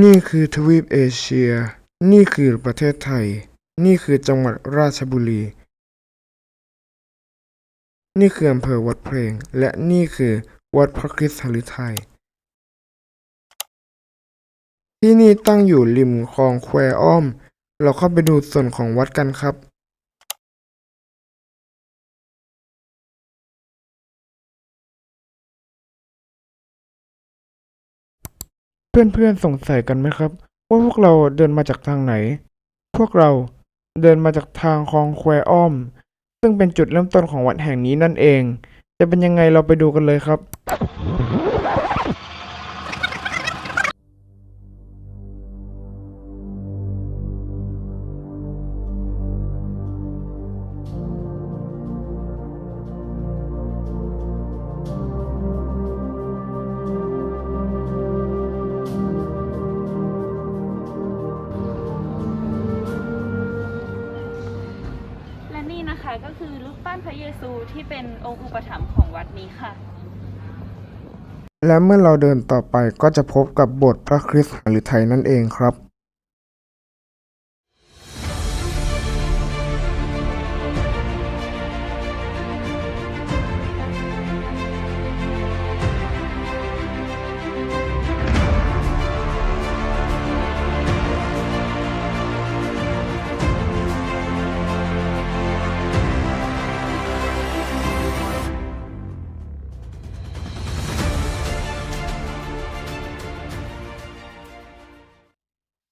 นี่คือทวีปเอเชีย นี่คือประเทศไทย นี่คือจังหวัดราชบุรี นี่คืออำเภอวัดเพลง และนี่คือวัดพระคริสต์ฤทัย ที่นี่ตั้งอยู่ริมคลองแควอ้อม เราเข้าไปดูส่วนของวัดกันครับ เพื่อนๆสงสัยกันไหมครับ ว่าพวกเราเดินมาจากทางไหน พวกเราเดินมาจากทางคลองแควอ้อม ซึ่งเป็นจุดเริ่มต้นของวัดแห่งนี้นั่นเอง จะเป็นยังไงเราไปดูกันเลยครับ ซูที่เป็นองค์อุปถัมภ์ของวัดนี้ค่ะ และเมื่อเราเดินต่อไปก็จะพบกับโบสถ์พระคริสต์หฤทัยนั่นเองครับ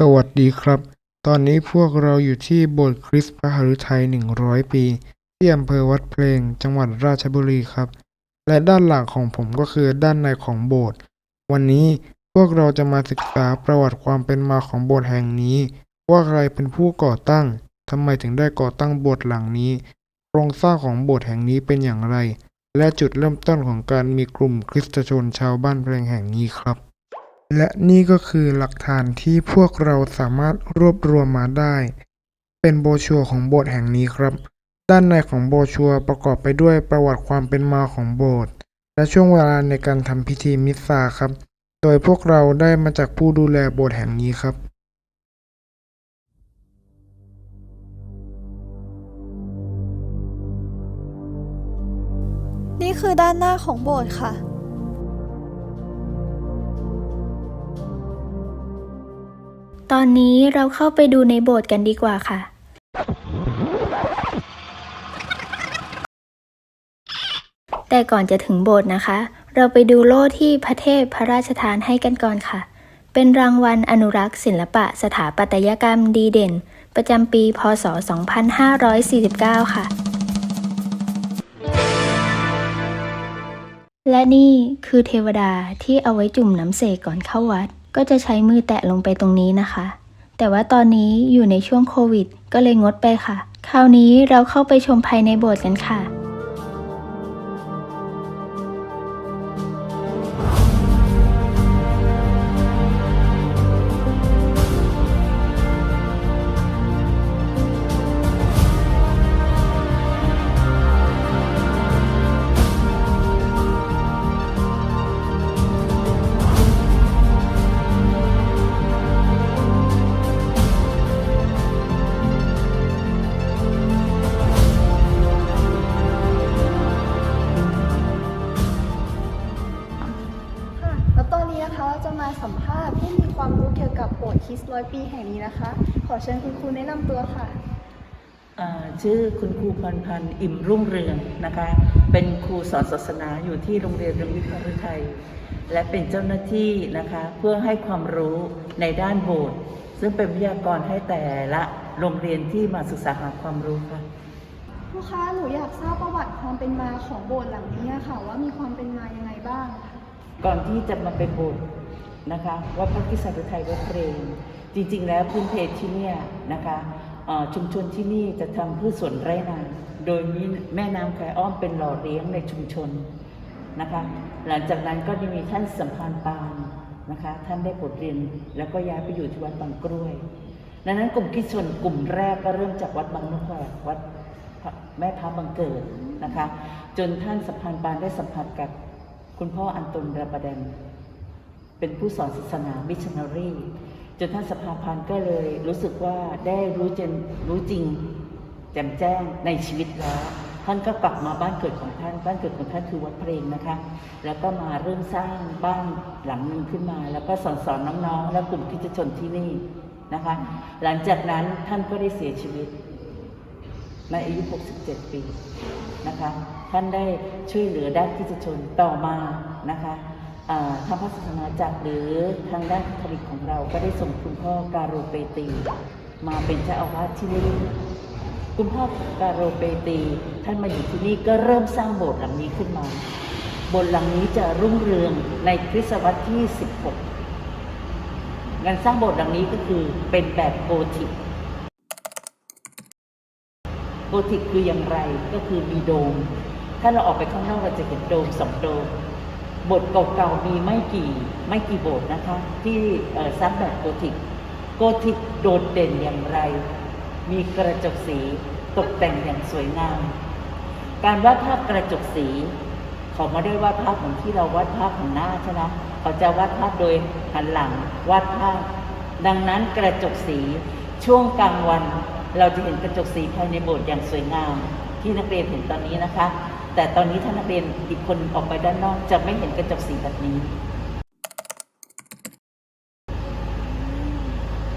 สวัสดีครับ ตอนนี้พวกเราอยู่ที่โบสถ์คริสต์พระหฤทัย 100 ปี ที่อำเภอวัดเพลง จังหวัดราชบุรีครับ และด้านหลังของผมก็คือด้านในของโบสถ์ วันนี้พวกเราจะมาศึกษาประวัติความเป็นมาของโบสถ์แห่งนี้ ว่าใครเป็นผู้ก่อตั้ง ทำไมถึงได้ก่อตั้งโบสถ์หลังนี้ โครงสร้างของโบสถ์แห่งนี้เป็นอย่างไร และจุดเริ่มต้นของการมีกลุ่มคริสตชนชาวบ้านเพลงแห่งนี้ครับ และนี่ก็คือหลักฐานที่พวกเราสามารถรวบรวมมาได้ เป็นโบชัวของโบสถ์แห่งนี้ครับ ด้านในของโบชัวประกอบไปด้วยประวัติความเป็นมาของโบสถ์และช่วงเวลาในการทำพิธีมิสซาครับ โดยพวกเราได้มาจากผู้ดูแลโบสถ์แห่งนี้ครับนี่คือด้านหน้าของโบสถ์ค่ะ ตอนนี้เราเข้าไปดูในโบสถ์กันดีกว่าค่ะ แต่ก่อนจะถึงโบสถ์นะคะ เราไปดูโล่ที่พระเทพพระราชทานให้กันก่อนค่ะ เป็นรางวัลอนุรักษ์ศิลปะสถาปัตยกรรมดีเด่น ประจำปี พศ 2549 ค่ะ และนี่คือเทวดาที่เอาไว้จุ่มน้ำเสกก่อนเข้าวัด ก็จะใช้มือแตะลงไปตรงนี้นะคะ แต่ว่าตอนนี้อยู่ในช่วงโควิด ก็เลยงดไปค่ะ คราวนี้เราเข้าไปชมภายในโบสถ์กันค่ะ เชิญคุณครูแนะนำตัวค่ะอ่าชื่อคุณครูพรพันธ์อิ่มรุ่งเรืองนะคะ เป็นครูสอนศาสนาอยู่ที่โรงเรียนรมิตรพฤทัยและเป็นเจ้าหน้าที่นะคะเพื่อให้ความรู้ในด้านโบสถ์ซึ่งเป็นวิทยากรให้แต่ละโรงเรียนที่มาศึกษาหาความรู้ค่ะลูกค้าหนูอยากทราบประวัติความเป็นมาของโบสถ์หลังนี้อะค่ะ ว่ามีความเป็นมายังไงบ้างค่ะก่อนที่จะมาเป็นโบสถ์นะคะวัดพระกิสรุไทยวัดเพลง จริงๆ แล้วพื้นเพที่นี่นะคะชุมชนที่นี่จะทำพืชสวนไร่นาโดยมีแม่น้ำแควอ้อมเป็นหล่อเลี้ยงในชุมชนนะคะ หลังจากนั้นก็จะมีท่านสัมพันธ์ปานนะคะ ท่านได้บทเรียนแล้วก็ย้ายไปอยู่ที่วัดบางกล้วยดังนั้นกลุ่มกิจชนกลุ่มแรกก็เริ่มจากวัดบางนกแหวกวัดแม่พระบังเกิดนะคะ จนท่านสัมพันธ์ปานได้สัมผัสกับคุณพ่ออันตนระประเดนเป็นผู้สอนศาสนามิชชันนารี จนท่านสภาพันธ์ก็เลยรู้สึกว่าได้รู้จนรู้จริงแจ่มแจ้งในชีวิตแล้วท่านก็กลับมาบ้านเกิดของท่าน บ้านเกิดของท่านคือวัดเพลงนะคะ แล้วก็มาเริ่มสร้างบ้านหลังหนึ่งขึ้นมา แล้วก็สอนสอนน้องๆ และกลุ่มคริสตชนที่นี่นะคะ หลังจากนั้นท่านก็ได้เสียชีวิตในอายุ 67 ปีนะคะ ท่านได้ช่วยเหลือด้านคริสตชนต่อมานะคะ ทางพระศาสนาจักรหรือทางด้านคาทอลิกของเราก็ได้ส่งคุณพ่อการโรเปตี มาเป็นเจ้าอาวาสที่นี่คุณพ่อการโรเปตีท่านมาอยู่ที่นี่ก็เริ่มสร้างโบสถ์หลังนี้ขึ้นมาโบสถ์หลังนี้จะรุ่งเรืองในคริสตศตวรรษที่ 16งานสร้างโบสถ์หลังนี้ก็คือเป็นแบบโกธิกโกธิกคืออย่างไรก็คือมีโดม ถ้าเราออกไปข้างนอกเราจะเห็นโดมสองโดม บสถ์เก่าๆมีไม่กี่ไม่กี่บสถ์นะคะ ที่เอ่อสร้างแบบโกธิกโกธิกโดดเด่นอย่างไร มีกระจกสีตกแต่งอย่างสวยงาม การวาดภาพกระจกสีเขาไม่ได้วาดภาพเหมือนที่เราวาดภาพของหน้าใช่ไหมเขาจะวาดภาพโดยหันหลังวาดภาพ ดังนั้นกระจกสีช่วงกลางวัน เราจะเห็นกระจกสีภายในโบสถ์อย่างสวยงาม ที่นักเรียนเห็นตอนนี้นะคะ แต่ตอนนี้ถ้านักเรียนอีกคนออกไปด้านนอกจะไม่เห็นกระจกสีแบบนี้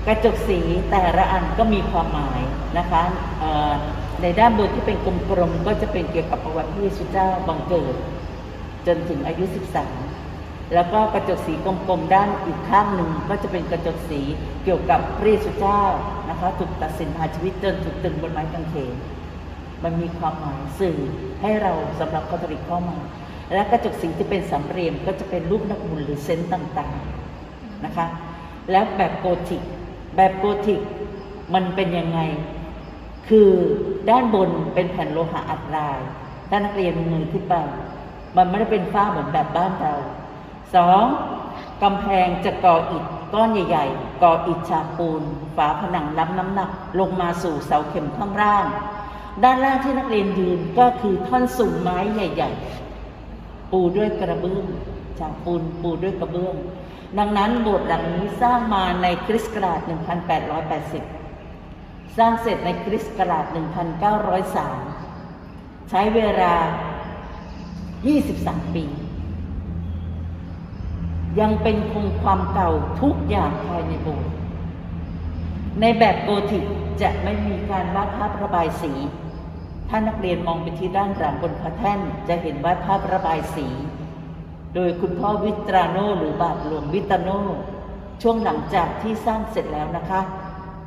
กระจกสีแต่ละอันก็มีความหมายนะคะในด้านบนที่เป็นกลมๆก็จะเป็นเกี่ยวกับประวัติพระเยซูเจ้าบังเกิด จนถึงอายุ 13 แล้วก็กระจกสีกลมๆด้านอีกข้างหนึ่งก็จะเป็นกระจกสีเกี่ยวกับพระเยซูเจ้านะคะถูกตัดสินพาชีวิตจนถูกตึงบนไม้กางเขน มันมีความหมายสื่อให้เราสำหรับคาทอลิกเข้ามา และกระจกสีที่เป็นสามเหลี่ยมก็จะเป็นรูปนักบุญหรือเซนต์ต่างๆนะคะ แล้วแบบโกธิก แบบโกธิกมันเป็นยังไง คือด้านบนเป็นแผ่นโลหะอัดลายถ้านนักเรียนมือขึ้นไปมันไม่ได้เป็นฝ้าเหมือนแบบบ้านเราสองกำแพงจะก่ออิฐก้อนใหญ่ ๆ ก่ออิฐฉาบปูน ฝาผนังรับน้ำหนัก ลงมาสู่เสาเข็มข้างล่าง ด้านล่างที่นักเรียนยืนก็คือท่อนสูงไม้ใหญ่ ๆ ปูด้วยกระเบื้องฉาบปูนปูด้วยกระเบื้อง ดังนั้นโบสถ์หลังนี้สร้างมาในคริสต์ศักราช 1880 สร้างเสร็จในคริสต์ศักราช 1903 ใช้เวลา 23 ปี ยังเป็นคงความเก่าทุกอย่างภายในโบสถ์ ในแบบโกธิกจะไม่มีการวาดภาพระบายสี ถ้านักเรียนมองไปที่ด้านหลังบนพระแท่นจะเห็นวาดภาพระบายสี โดยคุณพ่อวิตราโนหรือบาทหลวงวิตราโนช่วงหลังจากที่สร้างเสร็จแล้วนะคะ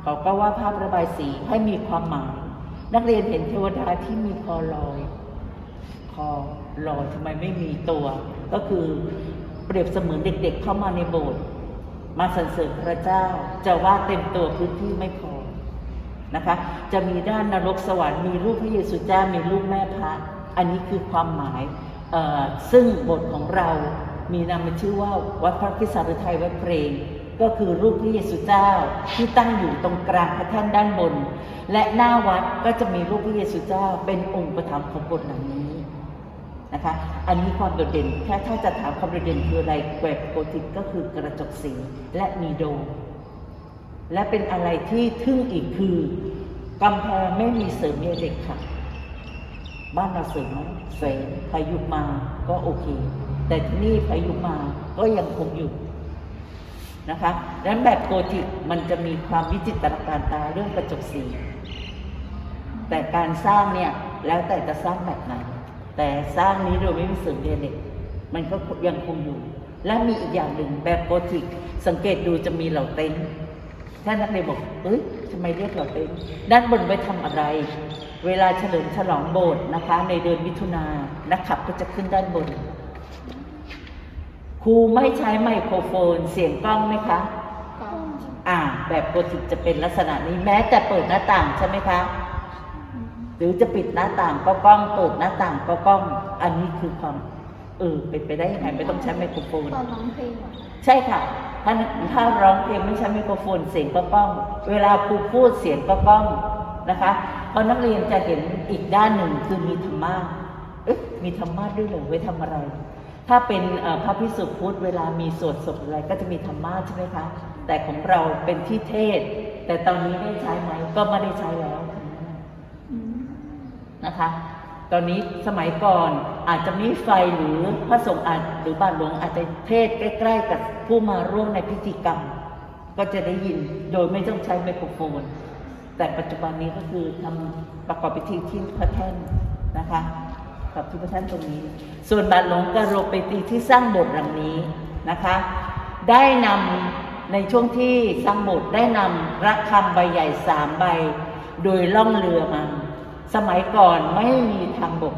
เขาก็วาดภาพระบายสีให้มีความหมาย นักเรียนเห็นเทวดาที่มีคอลอย คอลอยทำไมไม่มีตัว ก็คือเปรียบเสมือนเด็กๆ เข้ามาในโบสถ์ มาสรรเสริญพระเจ้าจะว่าเต็มตัวพื้นที่ไม่พอนะคะ จะมีด้านนรกสวรรค์มีรูปพระเยซูเจ้ามีรูปแม่พระอันนี้คือความหมายซึ่งบทของเรามีนามชื่อว่าวัดพระคิสตฤทัยวัดเพลง ก็คือรูปพระเยซูเจ้าที่ตั้งอยู่ตรงกลางพระแท่นด้านบน และหน้าวัดก็จะมีรูปพระเยซูเจ้าเป็นองค์ประทับของบทหลังนี้ นะคะ อันนี้ความโดดเด่นถ้าถ้าจะถามความโดดเด่นคืออะไรแบบโกธิกก็คือกระจกสีและมีโดม และเป็นอะไรที่ทึ่งอีกคือกำแพงไม่มีเสริมเยเหล็กค่ะ บ้านเราเสริมไหมเสริมพายุมาก็โอเค แต่ที่นี่พายุมาก็ยังคงอยู่นะคะดังนั้นแบบโกธิกมันจะมีความวิจิตรการตาเรื่องกระจกสี แต่การสร้างเนี่ย แล้วแต่จะสร้างแบบไหน แต่สร้างนี้โดยไม่มีเสริมเรียนเหล็กมันก็ยังคงอยู่ และมีอีกอย่างหนึ่งแบบโกธิก สังเกตดูจะมีเหล่าเต็นท์ถ้านักเรียนบอก เอ้ยทำไมเรียกเหล่าเต็นท์ด้านบนไว้ทำอะไร เวลาเฉลิมฉลองโบสถ์นะคะ ในเดือนมิถุนานักขับก็จะขึ้นด้านบน ครูไม่ใช้ไมโครโฟน เสียงกล้องไหมคะอ่า แบบโกธิกจะเป็นลักษณะนี้แม้แต่เปิดหน้าต่างใช่ไหมคะห รือจะปิดหน้าต่างก็กล้องเปิดหน้าต่างก็กล้อง อันนี้คือความเออเป็นไปได้ยังไงไม่ต้องใช้ไมโครโฟนตอนร้องเพลงเหรอใช่ค่ะถ้าถ้าร้องเพลงไม่ใช้ไมโครโฟนเสียงก็กล้อง เวลาครูพูดเสียงก็กล้องนะคะเพราะนักเรียนจะเห็นอีกด้านหนึ่งคือมีธรรมะเอ๊ะมีธรรมะด้วยเหรอไว้ทำอะไร ถ้าเป็นเอ่อพระพิสุพุทธเวลามีสวดศพอะไรก็จะมีธรรมะใช่ไหมคะแต่ของเราเป็นที่เทศ แต่ตอนนี้ได้ใช้ไหมก็ไม่ได้ใช้แล้ว นะคะ ตอนนี้สมัยก่อนอาจจะมีไฟหรือพระสงฆ์อาจหรือบาทหลวงอาจจะเทศใกล้ๆกับผู้มาร่วมในพิธีกรรม ก็จะได้ยินโดยไม่ต้องใช้ไมโครโฟน แต่ปัจจุบันนี้ก็คือทำประกอบพิธีที่พระแท่นนะคะกับที่พระแท่นตรงนี้ ส่วนบาทหลวงกะโรไปตีที่สร้างโบสถ์หลังนี้นะคะ ได้นำในช่วงที่สร้างโบสถ์ได้นำระฆังใบใหญ่สามใบ โดยล่องเรือมา สมัยก่อนไม่มีทางบก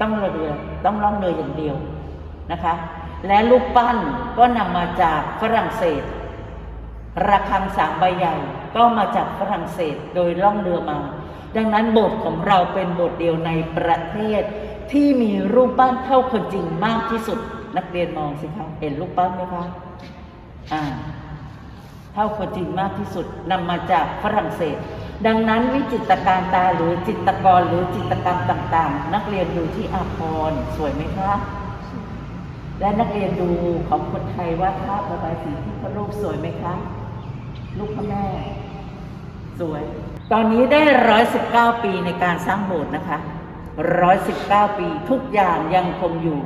ต้องเรือต้องล่องเรืออย่างเดียวนะคะ และลูกปั้นก็นำมาจากฝรั่งเศสระฆังสามใบใหญ่ก็มาจากฝรั่งเศสโดยล่องเรือมา ดังนั้นโบสถ์ของเราเป็นโบสถ์เดียวในประเทศที่มีรูปปั้นเท่าคนจริงมากที่สุด นักเรียนมองสิคะเห็นรูปปั้นไหมคะอ่าเท่าคนจริงมากที่สุดนำมาจากฝรั่งเศส ดังนั้นวิจิตรการตาหรือจิตกรหรือจิตกรรมต่างๆ นักเรียนดูที่อาพรสวยไหมคะและนักเรียนดูของคนไทยว่าภาพระบายสีที่พระรูปสวยไหมคะลูกพระแม่ สวย ตอนนี้ได้ร้อยสิบเก้าปีในการสร้างโบสถ์นะคะร้อยสิบเก้าปีทุกอย่างยังคงอยู่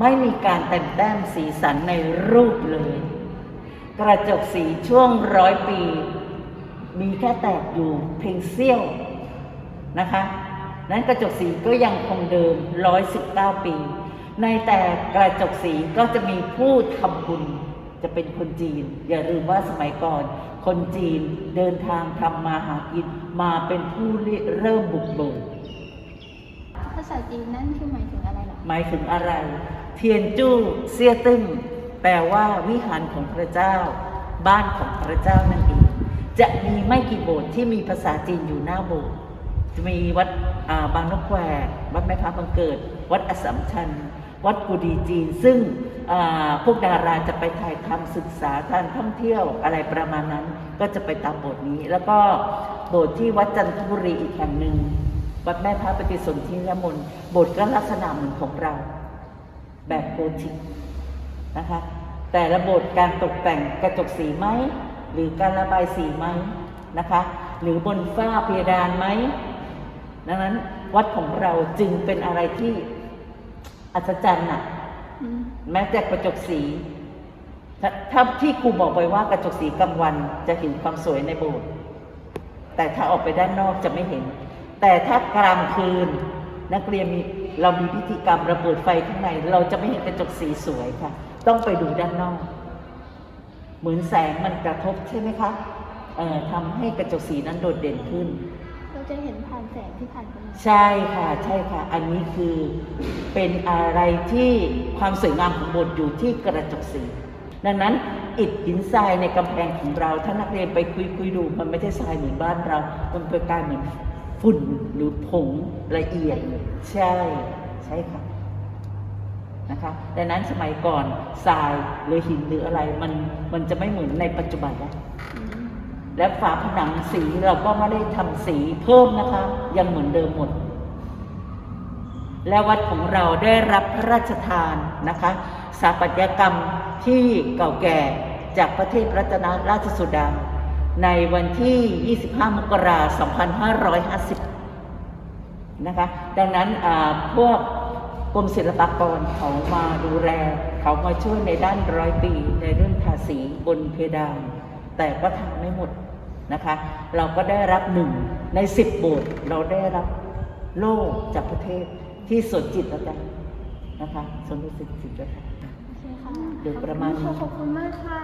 ไม่มีการแต่งแต้มสีสันในรูปเลย กระจกสีช่วงร้อยปี มีแค่แตกอยู่เพียงเสี้ยวนะคะ นั้นกระจกสีก็ยังคงเดิมร้อยสิบเก้าปี ในแต่กระจกสีก็จะมีผู้ทำบุญจะเป็นคนจีน อย่าลืมว่าสมัยก่อน คนจีนเดินทางทำมาหากินมาเป็นผู้เริ่มบุกเบิกภาษาจีนนั่นคือหมายถึงอะไรเหรอหมายถึงอะไร เทียนจู้เซี่ยตึ้งแปลว่าวิหารของพระเจ้า บ้านของพระเจ้านั่นเอง จะมีไม่กี่โบสถ์ที่มีภาษาจีนอยู่หน้าโบสถ์จะมีวัดาบางนกแควกวัดแม่พระบังเกิด วัดอสัมชัญ วัดกุดีจีน ซึ่งพวกดาราจะไปถ่ายทำศึกษาการท่องเที่ยวอะไรประมาณนั้น ก็จะไปตามโบสถ์นี้ แล้วก็โบสถ์ที่วัดจันทบุรีอีกแห่งหนึ่งวัดแม่พระปฏิสนธิยมนต์โบสถ์ก็ลักษณะเหมือนของเรา แบบโกธิกนะคะ แต่ระบบการตกแต่งกระจกสีไหม หรือการระบายสีไหมนะคะ หรือบนฝ้าเพดานไหมดังนั้นวัดของเราจึงเป็นอะไรที่อัศจรรย์น่ะอืมแม้แต่กระจกสีถ้าถ้าที่ครูบอกไปว่ากระจกสีกลางวันจะเห็นความสวยในโบสถ์แต่ถ้าออกไปด้านนอกจะไม่เห็น แต่ถ้ากลางคืน นักเรียนมีเรามีพิธีกรรมระเบิดไฟข้างใน เราจะไม่เห็นกระจกสีสวยค่ะ ต้องไปดูด้านนอก เหมือนแสงมันกระทบใช่ไหมคะเอ่อทำให้กระจกสีนั้นโดดเด่นขึ้น เราจะเห็นผ่านแสงที่ผ่านไปใช่ค่ะใช่ค่ะ อันนี้คือเป็นอะไรที่ความสวยงามของโบสถ์อยู่ที่กระจกสี ดังนั้นอิฐหินทรายในกำแพงของเราถ้านักเรียนไปคุยคุยดูมันไม่ใช่ทรายเหมือนบ้านเรา มันเป็นกลายเหมือนฝุ่นหรือผงละเอียดใช่ ใช่ค่ะ นะคะดังนั้นสมัยก่อนทรายหรือหินหรืออะไรมันมันจะไม่เหมือนในปัจจุบันแล้วอืมและฝาผนังสีเราก็ไม่ได้ทำสีเพิ่มนะคะ ยังเหมือนเดิมหมด และวัดของเราได้รับพระราชทานนะคะสถาปัตยกรรมที่เก่าแก่จากประเทศรัตนราชสุดา ในวันที่ 25 มกราคม 2550 นะคะ ดังนั้นอ่าพวก กรมศิลปากรเขามาดูแลเขามาช่วยในด้านร้อยปีในเรื่องทาสีบนเพดาน แต่ก็ทำไม่หมดนะคะ เราก็ได้รับหนึ่งในสิบโบสถ์เราได้รับโล่จากประเทศที่สวนจิตแล้วกันนะคะสวนดุสิตจิตแล้วกันโอเคค่ะโดยประมาณนี้ขอบคุณมากค่ะ